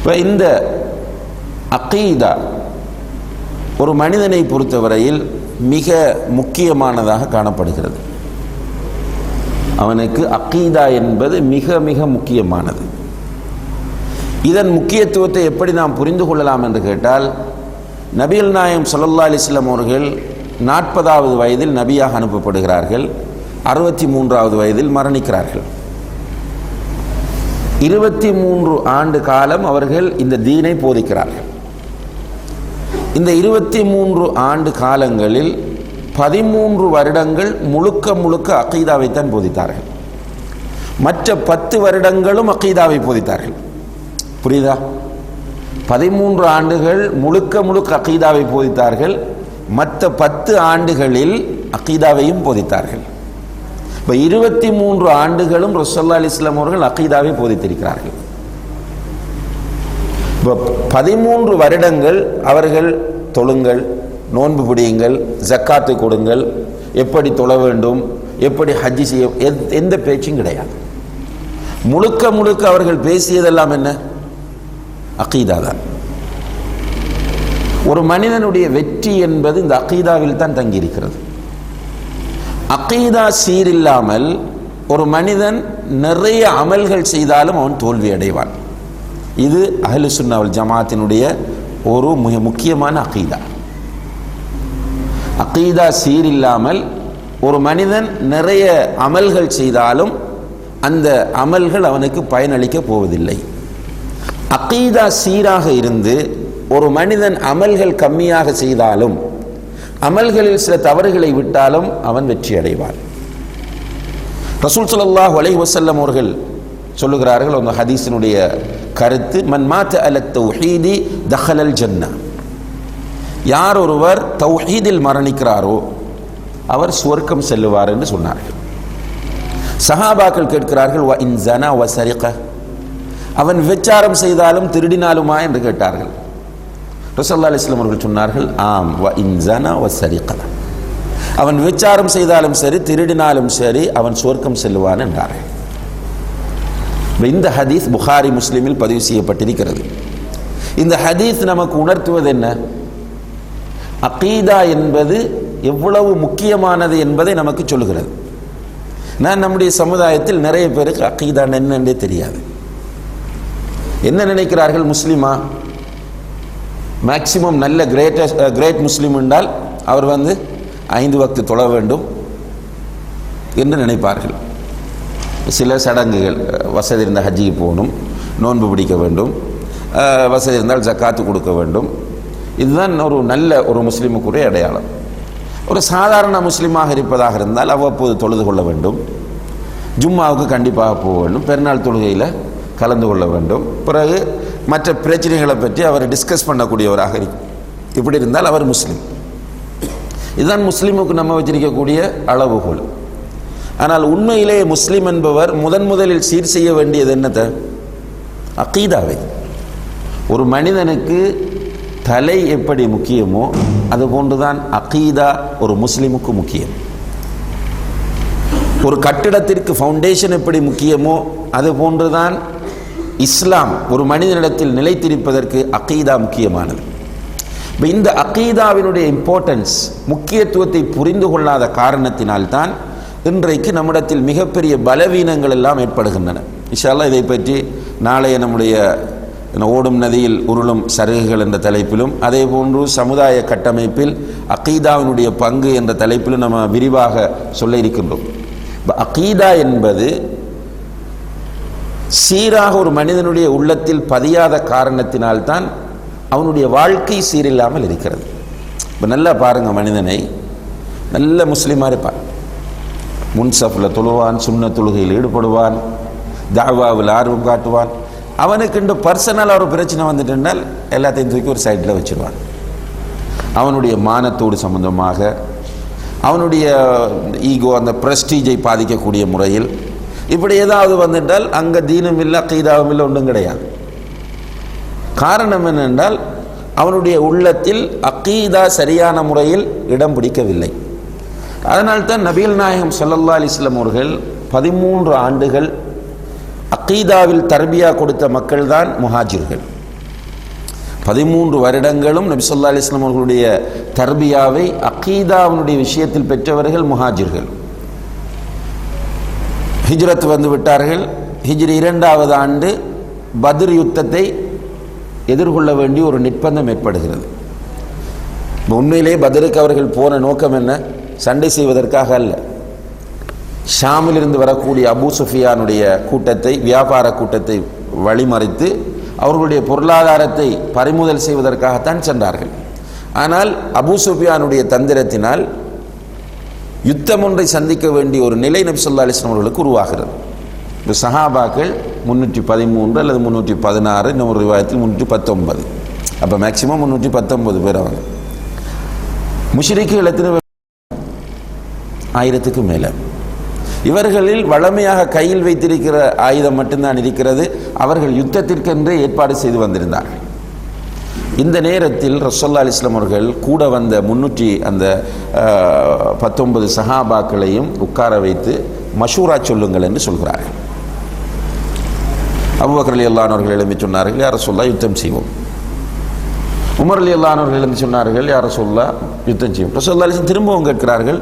இப்போ இந்த அக்கீதா ஒரு மனிதனை பொறுத்தவரையில் மிக முக்கியமானதாக காணப்படுகிறது. அவனுக்கு அக்கீதா என்பது மிக மிக முக்கியமானது. இதன் முக்கியத்துவத்தை எப்படி நாம் புரிந்து கொள்ளலாம் என்று கேட்டால் நபிகள் நாயம் சல்லா அலைஹி அவர்கள் நாற்பதாவது வயதில் நபியாக அனுப்பப்படுகிறார்கள். அறுபத்தி மூன்றாவது வயதில் மரணிக்கிறார்கள். இருபத்தி மூன்று ஆண்டு காலம் அவர்கள் இந்த தீனை போதிக்கிறார்கள். இந்த இருபத்தி மூன்று ஆண்டு காலங்களில் பதிமூன்று வருடங்கள் முழுக்க முழுக்க அக்கீதாவைத்தான் போதித்தார்கள். மற்ற பத்து வருடங்களும் அக்கீதாவை போதித்தார்கள். புரியுதா? பதிமூன்று ஆண்டுகள் முழுக்க முழுக்க அக்கீதாவை போதித்தார்கள். மற்ற பத்து ஆண்டுகளில் அக்கீதாவையும் போதித்தார்கள். இப்போ இருபத்தி மூன்று ஆண்டுகளும் ரசல்லா அலிஸ்லாம் அவர்கள் அக்கீதாவை போதித்திருக்கிறார்கள். இப்போ பதிமூன்று வருடங்கள் அவர்கள் தொழுங்கள் நோன்பு பிடியுங்கள் ஜக்காத்து கொடுங்கள் எப்படி தொழ வேண்டும் எப்படி ஹஜ்ஜி செய்ய எந்த பேச்சும் கிடையாது. முழுக்க முழுக்க அவர்கள் பேசியதெல்லாம் என்ன? அகீதா தான். ஒரு மனிதனுடைய வெற்றி என்பது இந்த அகீதாவில் தான் தங்கியிருக்கிறது. அகீதா சீரில்லாமல் ஒரு மனிதன் நிறைய அமல்கள் செய்தாலும் அவன் தோல்வி அடைவான். இது அஹ்லு சுன்னாவல் ஜமாத்தினுடைய ஒரு மிக முக்கியமான அகீதா. அகீதா சீரில்லாமல் ஒரு மனிதன் நிறைய அமல்கள் செய்தாலும் அந்த அமல்கள் அவனுக்கு பயனளிக்க போவதில்லை. அகீதா சீராக இருந்து ஒரு மனிதன் அமல்கள் கம்மியாக செய்தாலும் அமல்களில் சில தவறுகளை விட்டாலும் அவன் வெற்றி அடைவான். ரசூல் ஸல்லல்லாஹு அலைஹி வசல்லம் அவர்கள் சொல்லுகிறார்கள் அந்த ஹதீஸினுடைய கருத்து மன் மாத்த அல தௌஹீதி தஹலல் ஜன்னா. யார் ஒருவர் தௌஹீதில் மரணிக்கிறாரோ அவர் சுவர்க்கம் செல்லுவார் என்று சொன்னார்கள். சஹாபாக்கள் கேட்கிறார்கள் வ இன் ஜனா வ சரிக. அவன் விச்சாரம் செய்தாலும் திருடினாலுமா என்று கேட்டார்கள். ரசல்லா அலிஸ்லாம் அவர்கள் சொன்னார்கள் ஆம் வ இன்சானா வ அவன் விச்சாரம் செய்தாலும் சரி திருடினாலும் சரி அவன் சொர்க்கம் செல்வான் என்றார்கள் இந்த ஹதீஸ் புகாரி முஸ்லிமில் பதிவு செய்யப்பட்டிருக்கிறது. இந்த ஹதீஸ் நமக்கு உணர்த்துவது என்ன? அகீதா என்பது எவ்வளவு முக்கியமானது என்பதை நமக்கு சொல்லுகிறது. நான் நம்முடைய சமுதாயத்தில் நிறைய பேருக்கு அகீதா என்னென்றே தெரியாது. என்ன நினைக்கிறார்கள் முஸ்லீமா? மேக்சிமம் நல்ல கிரேட்டஸ்ட் கிரேட் முஸ்லீம் என்றால் அவர் வந்து ஐந்து வக்து தொழ வேண்டும் என்று நினைப்பார்கள். சில சடங்குகள் வசதி இருந்த ஹஜ்ஜிக்கு போகணும் நோன்பு பிடிக்க வேண்டும் வசதி இருந்தால் ஜக்காத்து கொடுக்க வேண்டும். இதுதான் ஒரு நல்ல ஒரு முஸ்லீமுக்குரிய அடையாளம். ஒரு சாதாரண முஸ்லீமாக இருப்பதாக இருந்தால் அவ்வப்போது தொழுது கொள்ள வேண்டும். ஜும்மாவுக்கு கண்டிப்பாக போக வேண்டும். பெருநாள் தொழுகையில் கலந்து கொள்ள வேண்டும். பிறகு மற்ற பிரச்சனைகளை பற்றி அவர் டிஸ்கஸ் பண்ணக்கூடியவராக இருக்கும் இப்படி இருந்தால் அவர் முஸ்லீம். இதுதான் முஸ்லீமுக்கு நம்ம வச்சிருக்கக்கூடிய அளவுகோல். ஆனால் உண்மையிலே முஸ்லீம் என்பவர் முதன் முதலில் சீர் செய்ய வேண்டியது என்னத்தை? அகீதாவை. ஒரு மனிதனுக்கு தலை எப்படி முக்கியமோ அது போன்றுதான் அகீதா ஒரு முஸ்லீமுக்கு முக்கியம். ஒரு கட்டிடத்திற்கு ஃபவுண்டேஷன் எப்படி முக்கியமோ அது போன்றுதான் இஸ்லாம் ஒரு மனிதனிடத்தில் நிலைத்திருப்பதற்கு அகீதா முக்கியமானது. இப்போ இந்த அகீதாவினுடைய இம்பார்ட்டன்ஸ் முக்கியத்துவத்தை புரிந்து கொள்ளாத காரணத்தினால்தான் இன்றைக்கு நம்மிடத்தில் மிகப்பெரிய பலவீனங்கள் எல்லாம் ஏற்படுகின்றன. இஷாலா இதை பற்றி நாளைய நம்முடைய ஓடும் நதியில் உருளும் சருகுகள் என்ற தலைப்பிலும் அதே போன்று சமுதாய கட்டமைப்பில் அகீதாவினுடைய பங்கு என்ற தலைப்பிலும் நம்ம விரிவாக சொல்ல இருக்கின்றோம். இப்போ அகீதா என்பது சீராக ஒரு மனிதனுடைய உள்ளத்தில் பதியாத காரணத்தினால்தான் அவனுடைய வாழ்க்கை சீரில்லாமல் இருக்கிறது. இப்போ நல்லா பாருங்கள் மனிதனை. நல்ல முஸ்லீமாக இருப்பான். முன்சஃபில் தொழுவான் சுண்ண தொழுகையில் ஈடுபடுவான் தாவாவில் ஆர்வம் காட்டுவான். அவனுக்கு பர்சனலாக பர்சனல் ஒரு பிரச்சனை வந்துட்டுனால் எல்லாத்தையும் தூக்கி ஒரு சைடில் வச்சுருவான். அவனுடைய மானத்தோடு சம்பந்தமாக அவனுடைய ஈகோ அந்த ப்ரெஸ்டீஜை பாதிக்கக்கூடிய முறையில் இப்படி ஏதாவது வந்துட்டால் அங்கே தீனும் இல்லை கீதாவும் இல்லை ஒன்றும் கிடையாது. காரணம் என்னென்றால் அவனுடைய உள்ளத்தில் அக்கீதா சரியான முறையில் இடம் பிடிக்கவில்லை. அதனால்தான் நபீல் நாயகம் சல்லல்லா அலைஹி அவர்கள் பதிமூன்று ஆண்டுகள் அக்கீதாவில் தர்பியா கொடுத்த மக்கள்தான் முஹாஜிர்கள். பதிமூன்று வருடங்களும் நபி சொல்லா அலிஸ்லாம் அவர்களுடைய தர்பியாவை அக்கீதாவினுடைய விஷயத்தில் பெற்றவர்கள் முஹாஜிர்கள். ஹிஜ்ரத் வந்து விட்டார்கள். ஹிஜ்ரி இரண்டாவது ஆண்டு பத்ர் யுத்தத்தை எதிர்கொள்ள வேண்டிய ஒரு நிர்பந்தம் ஏற்படுகிறது. உண்மையிலே பத்ருக்கு அவர்கள் போன நோக்கம் என்ன? சண்டை செய்வதற்காக அல்ல. ஷாமிலிருந்து வரக்கூடிய அபு சுஃபியானுடைய கூட்டத்தை வியாபார கூட்டத்தை வழிமறைத்து அவர்களுடைய பொருளாதாரத்தை பறிமுதல் செய்வதற்காகத்தான் சென்றார்கள். ஆனால் அபு சுஃபியானுடைய தந்திரத்தினால் யுத்தம் ஒன்றை சந்திக்க வேண்டிய ஒரு நிலை நபி சொல்லா அலிஸ்லாம் அவர்களுக்கு உருவாகிறது. இப்போ சஹாபாக்கள் முந்நூற்றி பதிமூன்று அல்லது முந்நூற்றி பதினாறு இன்னும் ஒரு விவாதத்தில் முந்நூற்றி பத்தொன்பது அப்போ மேக்சிமம் முந்நூற்றி பத்தொன்பது பேர் அவங்க. முஷிரிக்கு எத்தனை ஆயிரத்துக்கு மேலே. இவர்களில் வளமையாக கையில் வைத்திருக்கிற ஆயுதம் மட்டும்தான் இருக்கிறது. அவர்கள் யுத்தத்திற்கென்றே ஏற்பாடு செய்து வந்திருந்தார்கள். இந்த நேரத்தில் ரசோல்லா அலிஸ்லாம் அவர்கள் கூட வந்த முன்னூற்றி அந்த பத்தொன்பது சஹாபாக்களையும் உட்கார வைத்து மஷூரா சொல்லுங்கள் என்று சொல்கிறார்கள். அபுபக்கர் அலி அல்லானவர்கள் எழுப்பி சொன்னார்கள் யார சொல்லா யுத்தம் செய்வோம். உமர் அலி அல்லானவர்கள் எழுந்து சொன்னார்கள் யார சொல்லா யுத்தம் செய்வோம். ரசோல்லா அலிஸ்லாம் திரும்பவும் கேட்கிறார்கள்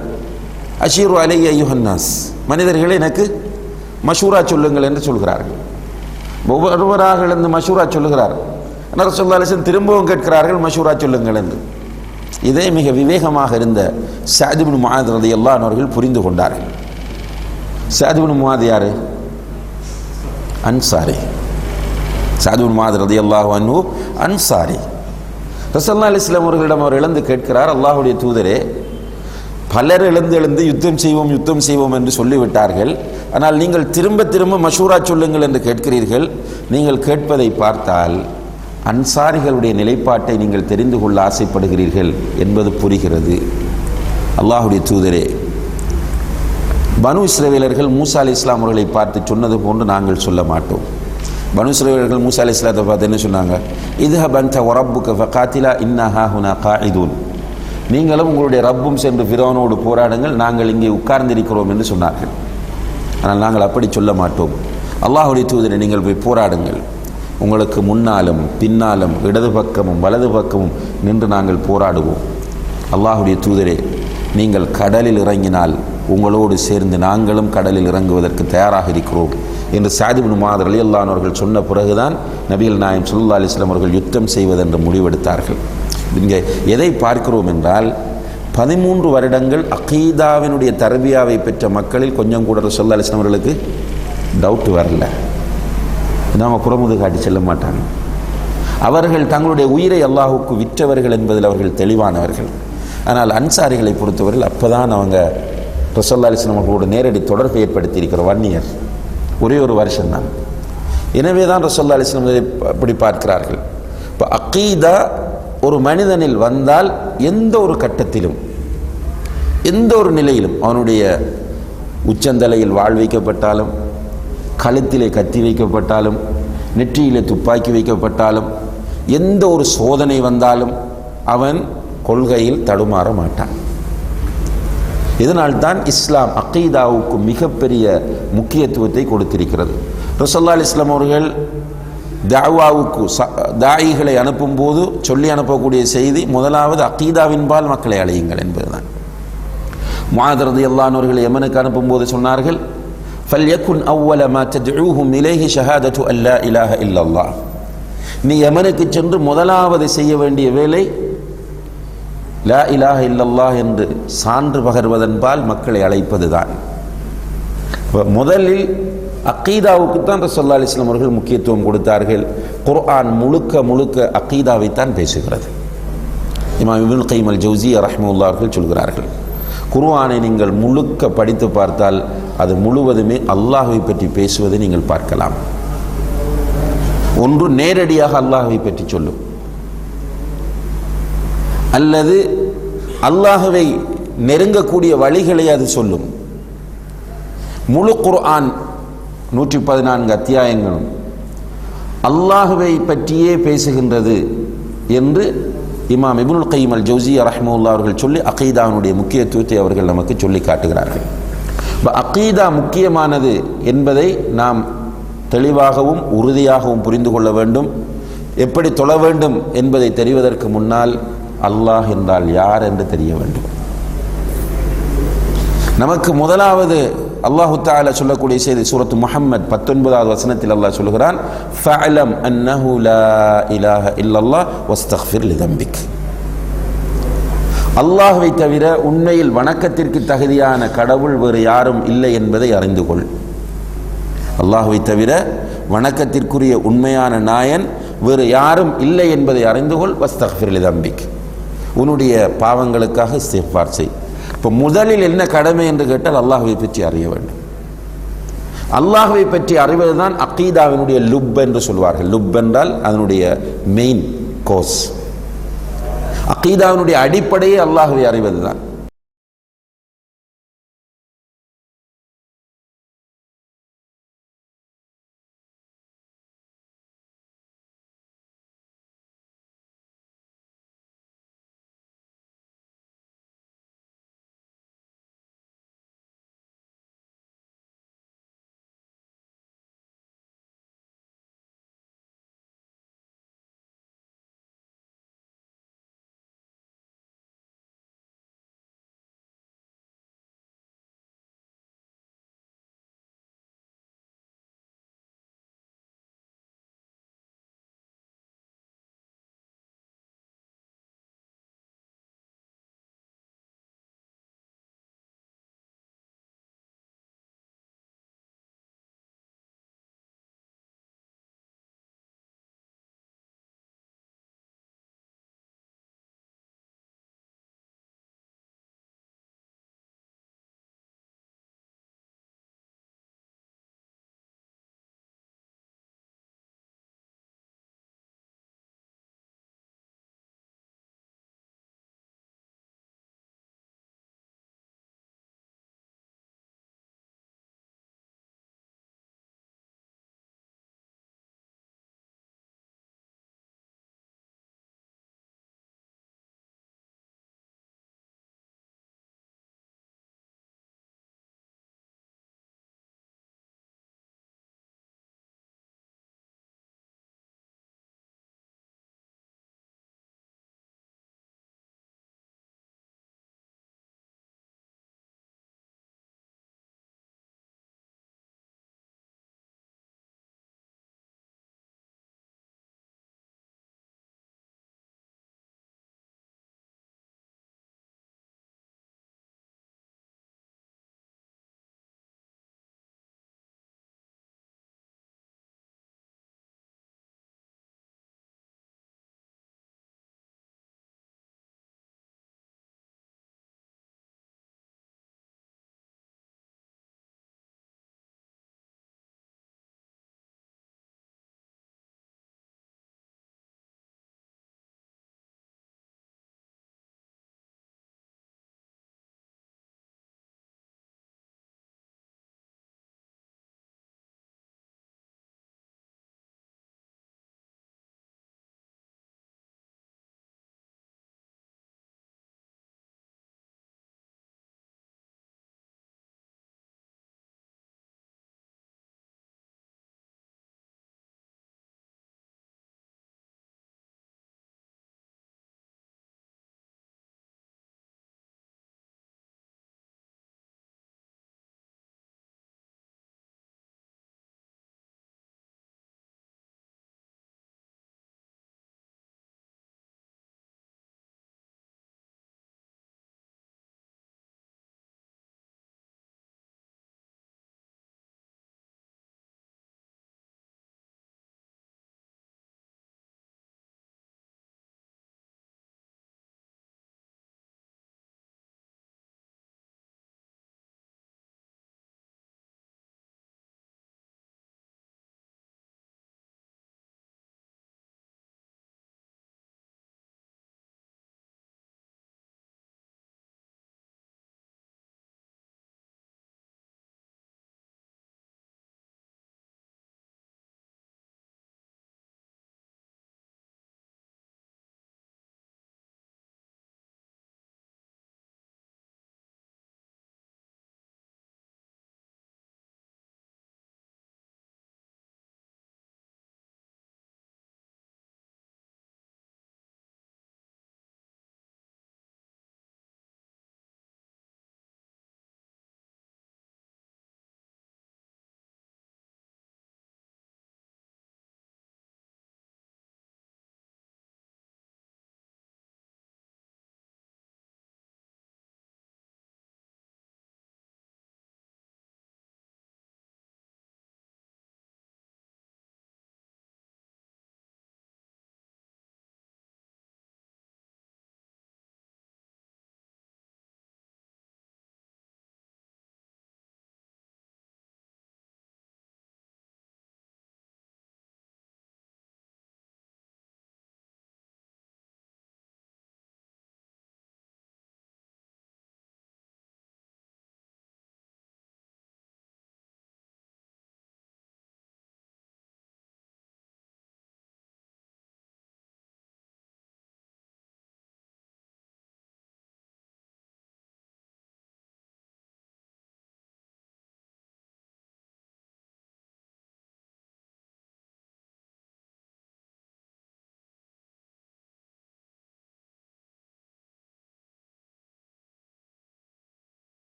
அஷீர் அலி ஐயுஹன்னாஸ் மனிதர்கள் எனக்கு மஷூரா சொல்லுங்கள் என்று சொல்கிறார்கள். ஒவ்வொருவராக இருந்து மஷூரா சொல்லுகிறார் திரும்பவும் கேட்கிறார்கள் மஷூரா சொல்லுங்கள் என்று. இதே மிக விவேகமாக இருந்த சாதிபின் முகாத் ரதி அவர்கள் புரிந்து கொண்டார்கள். சாதிபின் முகாத் யாரு? அன்சாரி. சாதிபின் முகாத் ரதி அல்லாஹ் அன்ஹு அன்சாரி. ரசல்லா அலிஸ்லாம் அவர்களிடம் அவர் எழுந்து கேட்கிறார் அல்லாஹுடைய தூதரே பலர் எழுந்து எழுந்து யுத்தம் செய்வோம் யுத்தம் செய்வோம் என்று சொல்லிவிட்டார்கள். ஆனால் நீங்கள் திரும்ப திரும்ப மஷூரா சொல்லுங்கள் என்று கேட்கிறீர்கள். நீங்கள் கேட்பதை பார்த்தால் அன்சாரிகளுடைய நிலைப்பாட்டை நீங்கள் தெரிந்து கொள்ள ஆசைப்படுகிறீர்கள் என்பது புரிகிறது. அல்லாஹுடைய தூதரே பனு இஸ்ரவேலர்கள் மூசா அலி இஸ்லாம் அவர்களை பார்த்து சொன்னது போன்று நாங்கள் சொல்ல மாட்டோம். பனு இஸ்ரவேலர்கள் மூசா அலி இஸ்லாத்தை பார்த்து என்ன சொன்னாங்க? இது பந்த ஒரப்புக்கு ஃபகாத்திலா இன்னஹா ஹுனா காயிதூன். நீங்களும் உங்களுடைய ரப்பும் சென்று ஃபிரோனோடு போராடுங்கள் நாங்கள் இங்கே உட்கார்ந்திருக்கிறோம் என்று சொன்னார்கள். ஆனால் நாங்கள் அப்படி சொல்ல மாட்டோம். அல்லாஹுடைய தூதரை நீங்கள் போய் போராடுங்கள். உங்களுக்கு முன்னாலும் பின்னாலும் இடது பக்கமும் வலது பக்கமும் நின்று நாங்கள் போராடுவோம். அல்லாஹுடைய தூதரே நீங்கள் கடலில் இறங்கினால் உங்களோடு சேர்ந்து நாங்களும் கடலில் இறங்குவதற்கு தயாராக இருக்கிறோம் என்று சாதிபின் மாதர் அலி அல்லானவர்கள் சொன்ன பிறகுதான் நபிகள் நாயம் சுல்லா அலிஸ்லாம் அவர்கள் யுத்தம் செய்வதென்று முடிவெடுத்தார்கள். இங்கே எதை பார்க்கிறோம் என்றால் பதிமூன்று வருடங்கள் அகீதாவினுடைய தரபியாவை பெற்ற மக்களில் கொஞ்சம் கூட சொல்லா அலிஸ்லாம் அவர்களுக்கு டவுட் வரல. நாம புறமுது காட்டி செல்ல மாட்டாங்க. அவர்கள் தங்களுடைய உயிரை அல்லாஹுக்கு விற்றவர்கள் என்பதில் அவர்கள் தெளிவானவர்கள். ஆனால் அன்சாரிகளை பொறுத்தவரையில் அப்போதான் அவங்க ரசல்லா அலிஸ்லாம் அவர்களோட நேரடி தொடர்பை ஏற்படுத்தி இருக்கிற ஒன் இயர் ஒரே ஒரு வருஷம்தான் எனவே தான் ரசல்லா அலிஸ்லாம் இதை அப்படி பார்க்கிறார்கள். இப்போ அகீதா ஒரு மனிதனில் வந்தால் எந்த ஒரு கட்டத்திலும் எந்த ஒரு நிலையிலும் அவனுடைய உச்சந்தலையில் வாழ்விக்கப்பட்டாலும் கழுத்திலே கத்தி வைக்கப்பட்டாலும் நெற்றியிலே துப்பாக்கி வைக்கப்பட்டாலும் எந்த ஒரு சோதனை வந்தாலும் அவன் கொள்கையில் தடுமாற மாட்டான். இதனால்தான் இஸ்லாம் அக்கீதாவுக்கு மிகப்பெரிய முக்கியத்துவத்தை கொடுத்திருக்கிறது. ரசல்லா இஸ்லாம் அவர்கள் தாவாவுக்கு ச- தாயிகளை அனுப்பும்போது சொல்லி அனுப்பக்கூடிய செய்தி முதலாவது அக்கீதாவின்பால் மக்களை அழையுங்கள் என்பதுதான். மாதரது எல்லானவர்கள் எமனுக்கு அனுப்பும்போது சொன்னார்கள் ஃபல்யக்குன் அவ்வல மா நிலைஹி இலேஹி ஷஹாதத்து அல்லா இலாஹ இல்லல்லா நீ யமனுக்கு சென்று முதலாவது செய்ய வேண்டிய வேலை லா இலாஹ இல்லல்லா என்று சான்று பகர்வதன்பால் மக்களை அழைப்பதுதான். முதலில் அக்கீதாவுக்கு தான் ரசோல்லா அலிஸ்லாம் அவர்கள் முக்கியத்துவம் கொடுத்தார்கள். குர்ஆன் முழுக்க முழுக்க அக்கீதாவைத்தான் பேசுகிறது. இமாம் இபின் கைமல் ஜவுசி ரஹ்முல்லா அவர்கள் சொல்கிறார்கள். குர்ஆனை நீங்கள் முழுக்க படித்து பார்த்தால் அது முழுவதுமே அல்லாஹை பற்றி பேசுவதை நீங்கள் பார்க்கலாம். ஒன்று நேரடியாக அல்லாஹை பற்றி சொல்லும். அல்லது அல்லாஹவை நெருங்கக்கூடிய வழிகளை அது சொல்லும். முழு குர்ஆன் நூற்றி பதினான்கு அத்தியாயங்களும் அல்லாஹுவை பற்றியே பேசுகின்றது என்று இமாம் இப்னுல் கைம் அல் ஜவுசியா ரஹ்மவுல்லா அவர்கள் சொல்லி அகீதாவுடைய முக்கியத்துவத்தை அவர்கள் நமக்கு சொல்லி காட்டுகிறார்கள். இப்போ அகீதா முக்கியமானது என்பதை நாம் தெளிவாகவும் உறுதியாகவும் புரிந்து கொள்ள வேண்டும். எப்படி தொழ வேண்டும் என்பதை தெரிவதற்கு முன்னால் அல்லாஹ் என்றால் யார் என்று தெரிய வேண்டும். நமக்கு முதலாவது அல்லாஹு தாலா சொல்லக்கூடிய செய்தி சூரத்து முஹம்மத் பத்தொன்பதாவது வசனத்தில் அல்லாஹ் சொல்கிறான் ஃபஅலம் அன்னஹு லா இலாஹ இல்லல்லாஹ் வஸ்தக்ஃபிர் லிதம்பிக். அல்லாஹுவை தவிர உண்மையில் வணக்கத்திற்கு தகுதியான கடவுள் வேறு யாரும் இல்லை என்பதை அறிந்து கொள். அல்லாஹுவை தவிர வணக்கத்திற்குரிய உண்மையான நாயன் வேறு யாரும் இல்லை என்பதை அறிந்து கொள். வஸ்தக்ஃபிர் லிதம்பிக். உன்னுடைய பாவங்களுக்காக இஸ்திஃபார் செய். இப்போ முதலில் என்ன கடமை என்று கேட்டால் அல்லாஹுவை பற்றி அறிய வேண்டும். அல்லாஹுவை பற்றி அறிவதுதான் அக்கீதாவினுடைய லுப் என்று சொல்வார்கள். லுப் என்றால் அதனுடைய மெயின் கோஸ் அக்கீதாவினுடைய அடிப்படையே அறிவது தான்